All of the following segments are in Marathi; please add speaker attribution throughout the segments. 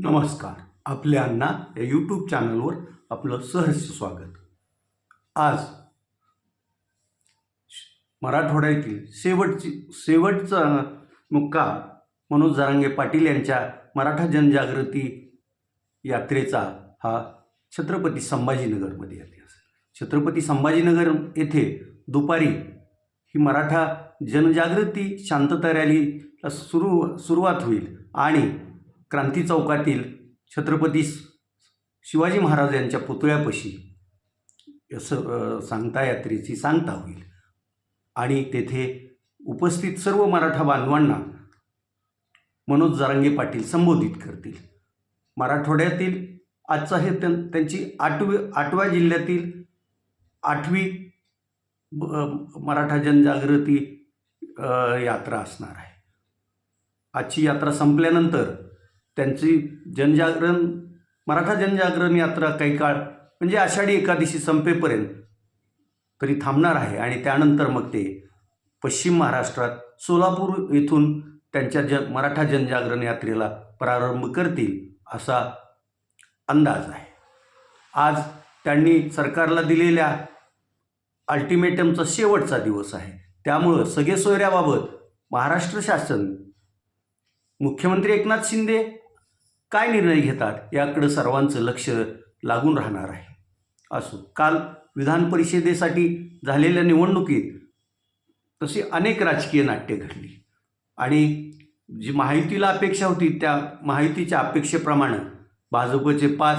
Speaker 1: नमस्कार. आपल्या अण्णा या यूट्यूब चॅनलवर आपलं सहर्ष स्वागत. आज मराठवाड्यातील शेवटची शेवटचा मुक्का मनोज जारंगे पाटील यांच्या मराठा जनजागृती यात्रेचा हा छत्रपती संभाजीनगरमध्ये इतिहास. छत्रपती संभाजीनगर येथे दुपारी ही मराठा जनजागृती शांतता रॅलीला सुरू सुरुवात होईल आणि क्रांती चौकातील छत्रपती शिवाजी महाराज यांच्या पुतळ्यापाशी स सांगता यात्रेची सांगता होईल. आणि तेथे उपस्थित सर्व मराठा बांधवांना मनोज जरांगे पाटील संबोधित करतील. मराठवाड्यातील आजचा हे त्यां त्यांची आठवी आठव्या जिल्ह्यातील आठवी मराठा जनजागृती यात्रा असणार आहे. आजची यात्रा संपल्यानंतर त्यांची जनजागरण मराठा जनजागरण यात्रा काही काळ म्हणजे आषाढी एकादशी संपेपर्यंत तरी थांबणार आहे. आणि त्यानंतर मग ते पश्चिम महाराष्ट्रात सोलापूर येथून त्यांच्या ज मराठा जनजागरण यात्रेला प्रारंभ करतील असा अंदाज आहे. आज त्यांनी सरकारला दिलेल्या अल्टिमेटमचा शेवटचा दिवस आहे. त्यामुळं सगळे सोयऱ्याबाबत महाराष्ट्र शासन मुख्यमंत्री एकनाथ शिंदे काय निर्णय घेतात याकडं सर्वांचं लक्ष लागून राहणार आहे. असो काल विधान परिषदेसाठी झालेल्या निवडणुकीत तशी अनेक राजकीय नाट्य घडली. आणि जी माहितीला अपेक्षा होती त्या माहितीच्या अपेक्षेप्रमाणे भाजपचे पाच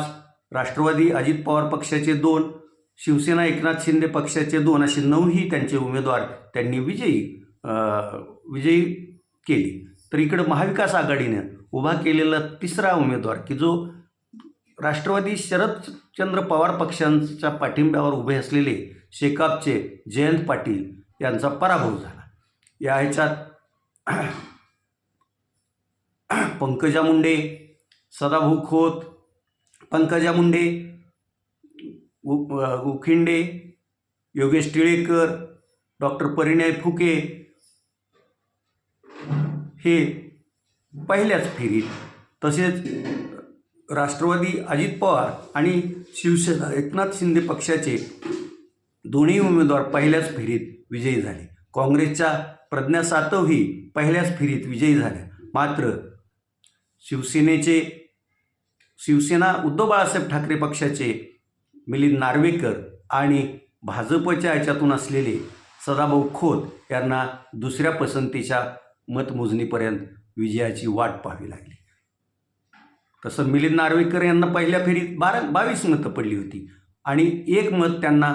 Speaker 1: राष्ट्रवादी अजित पवार पक्षाचे दोन शिवसेना एकनाथ शिंदे पक्षाचे दोन असे नऊही त्यांचे उमेदवार त्यांनी विजयी विजयी केली. तर इकडं महाविकास आघाडीनं उभा केलेला तिसरा उमेदवार की जो राष्ट्रवादी शरदचंद्र पवार पक्षांच्या पाठिंब्यावर उभे असलेले शेकापचे जयंत पाटील यांचा पराभव झाला. या ह्याच्यात पंकजा मुंडे सदाभाऊ खोत पंकजा मुंडे उ- उखिंडे योगेश टिळेकर डॉक्टर परिणय फुके हे पहिल्याच फेरीत तसेच राष्ट्रवादी अजित पवार आणि शिवसेना एकनाथ शिंदे पक्षाचे दोन्ही उमेदवार पहिल्याच फेरीत विजयी झाले. काँग्रेसच्या प्रज्ञा सातवही पहिल्याच फेरीत विजयी झाल्या. मात्र शिवसेनेचे शिवसेना उद्धव बाळासाहेब ठाकरे पक्षाचे मिलिंद नार्वेकर आणि भाजपच्या याच्यातून असलेले सदाभाऊ खोत यांना दुसऱ्या पसंतीच्या मतमोजणीपर्यंत विजयाची वाट पाहावी लागली. तसं मिलिंद नार्वेकर यांना पहिल्या फेरीत बारा बावीस मतं पडली होती. आणि एक मत त्यांना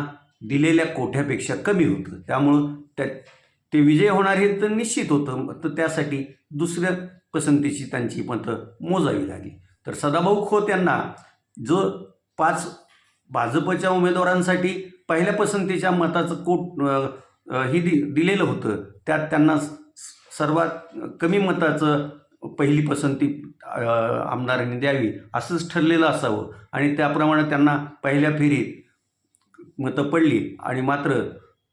Speaker 1: दिलेल्या कोठ्यापेक्षा कमी होतं. त्यामुळं त्या ते विजय होणार हे तर निश्चित होतं. तर त्यासाठी दुसऱ्या पसंतीची त्यांची मतं मोजावी लागली. तर सदाभाऊ खोत यांना जो पाच भाजपच्या उमेदवारांसाठी पहिल्या पसंतीच्या मताचं कोट हे ही दि दिलेलं होतं त्यात त्यांना सर्वात कमी मताचं पहिली पसंती आमदारांनी द्यावी असंच ठरलेलं असावं. आणि त्याप्रमाणे त्यांना पहिल्या फेरीत मतं पडली आणि मात्र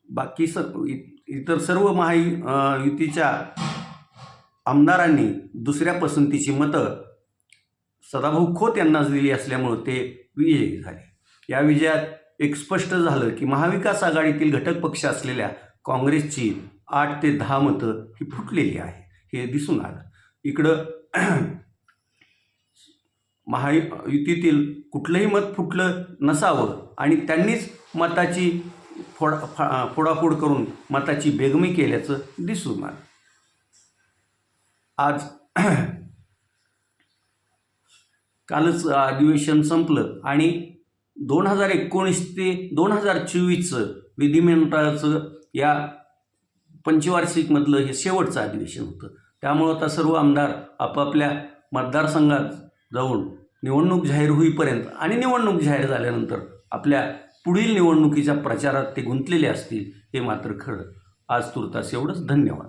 Speaker 1: बाकी स इ- इतर सर्व महायु युतीच्या आमदारांनी दुसऱ्या पसंतीची मतं सदाभाऊ खोत यांनाच दिली असल्यामुळं ते विजयी झाले. या विजयात एक स्पष्ट झालं की महाविकास आघाडीतील घटक पक्ष असलेल्या काँग्रेसची आठ ते दहा मतं ही फुटलेली आहे हे दिसून आलं. इकडं महायुतीतील कुठलंही मत फुटलं नसावं आणि त्यांनीच मताची फोडा फा फोडाफोड करून मताची बेगमी केल्याचं दिसून आलं. आज कालच अधिवेशन संपलं आणि दोन हजार एकोणीस ते दोन हजार चोवीसचं विधिमंडळाचं या पंचवार्षिकमधलं हे शेवटचं अधिवेशन होतं. त्यामुळं आता सर्व आमदार आपापल्या मतदारसंघात जाऊन निवडणूक जाहीर होईपर्यंत आणि निवडणूक जाहीर झाल्यानंतर आपल्या पुढील निवडणुकीच्या प्रचारात ते गुंतलेले असतील हे मात्र खरं. आज तुर्तास एवढंच. धन्यवाद.